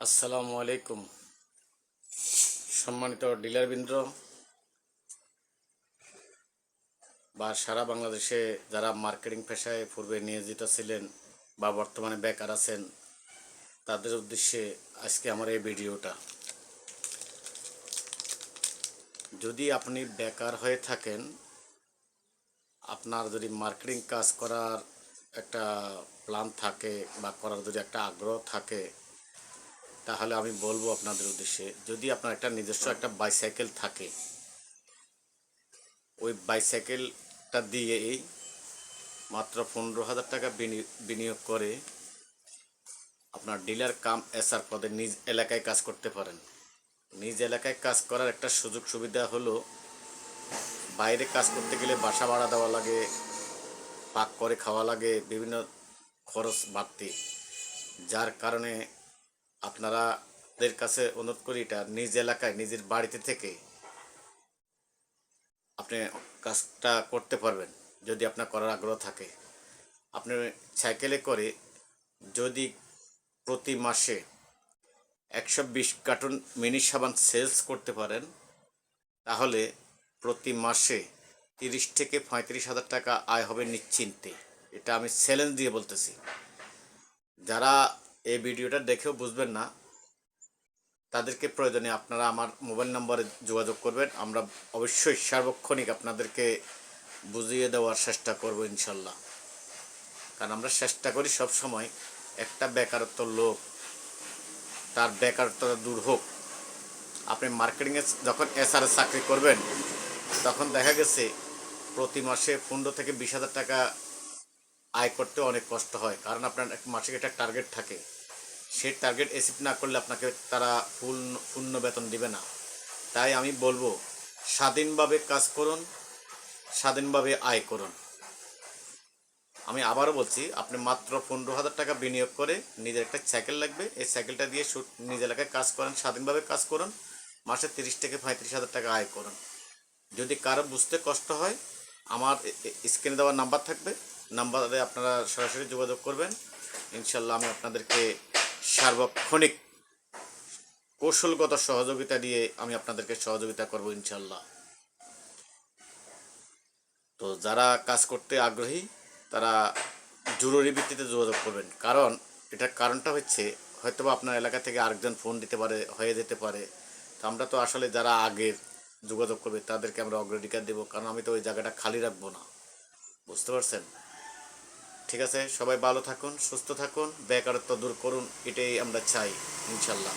আসসালামু আলাইকুম। সম্মানিত ডিলারবৃন্দ বা সারা বাংলাদেশে যারা মার্কেটিং পেশায় পূর্বে নিয়োজিত ছিলেন বা বর্তমানে বেকার আছেন, তাদের উদ্দেশ্যে আজকে আমার এই ভিডিওটা। যদি আপনি বেকার হয়ে থাকেন, আপনার যদি মার্কেটিং কাজ করার একটা প্ল্যান থাকে বা করার যদি একটা আগ্রহ থাকে তাহলে আমি বলব আপনাদের উদ্দেশ্যে, যদি আপনার একটা নিজস্ব একটা বাইসাইকেল থাকে, ওই বাইসাইকেলটা দিয়েই মাত্র পনেরো হাজার টাকা বিনি- বিনিয়োগ করে আপনার ডিলার কাম এসআর পদে নিজ এলাকায় কাজ করতে পারেন। নিজ এলাকায় কাজ করার একটা সুযোগ সুবিধা হলো, বাইরে কাজ করতে গেলে বাসা ভাড়া দেওয়া লাগে, পাক করে খাওয়া লাগে, বিভিন্ন খরচ বাড়তি। যার কারণে আপনারাদের কাছে অনুরোধ করি এটা নিজ এলাকায়, নিজের বাড়িতে থেকে আপনি কাজটা করতে পারবেন, যদি আপনার করার আগ্রহ থাকে। আপনি সাইকেলে করে যদি প্রতি মাসে একশো বিশ কার্টুন মিনি সাবান সেলস করতে পারেন, তাহলে প্রতি মাসে তিরিশ থেকে পঁয়ত্রিশ হাজার টাকা আয় হবে নিশ্চিন্তে। এটা আমি চ্যালেঞ্জ দিয়ে বলতেছি। যারা এই ভিডিওটা দেখেও বুঝবেন না। তাদেরকে প্রয়োজনে আপনারা আমার মোবাইল নম্বরে যোগাযোগ করবেন। আমরা অবশ্যই সার্বক্ষণিক আপনাদেরকে বুঝিয়ে দেওয়ার চেষ্টা করব ইনশাল্লাহ। কারণ আমরা চেষ্টা করি সব সময় একটা বেকারত্ব লোক, তার বেকারত্বটা দূর হোক। আপনি মার্কেটিংয়ে যখন এসআর চাকরি করবেন, তখন দেখা গেছে প্রতি মাসে পনেরো থেকে বিশ হাজার টাকা আয় করতে অনেক কষ্ট হয়। কারণ আপনার মাসিক একটা টার্গেট থাকে। সেই টার্গেট অ্যাচিভ না করলে আপনাকে তারা ফুল পূর্ণ বেতন দিবে না। তাই আমি বলব, স্বাধীনভাবে কাজ করুন, স্বাধীনভাবে আয় করুন। আমি আবারও বলছি, আপনি মাত্র পনেরো হাজার টাকা বিনিয়োগ করে নিজের একটা সাইকেল লাগবে। এই সাইকেলটা দিয়ে নিজ এলাকায় কাজ করেন, স্বাধীনভাবে কাজ করুন, মাসে তিরিশ থেকে পঁয়ত্রিশ হাজার টাকা আয় করুন। যদি কারও বুঝতে কষ্ট হয়, আমার স্ক্রিনে দেওয়ার নাম্বার থাকবে। নাম্বারে আপনারা সরাসরি যোগাযোগ করবেন। ইনশাল্লাহ আমি আপনাদেরকে সার্বক্ষণিক কৌশলগত সহযোগিতা দিয়ে আমি আপনাদেরকে সহযোগিতা করব ইনশাল্লাহ তো যারা কাজ করতে আগ্রহী, তারা জরুরি ভিত্তিতে যোগাযোগ করবেন। কারণ এটার কারণটা হচ্ছে, হয়তোবা আপনার এলাকা থেকে আরেকজন ফোন দিতে পারে, হয়ে যেতে পারে। তো আমরা তো আসলে যারা আগের যোগাযোগ করবে, তাদেরকে আমরা অগ্রাধিকার দেবো। কারণ আমি তো ওই জায়গাটা খালি রাখব না। বুঝতে পারছেন? ঠিক আছে? সবাই ভালো থাকুন সুস্থ থাকুন বেকারত্ব দূর করুন এটাই আমরা চাই ইনশাল্লাহ।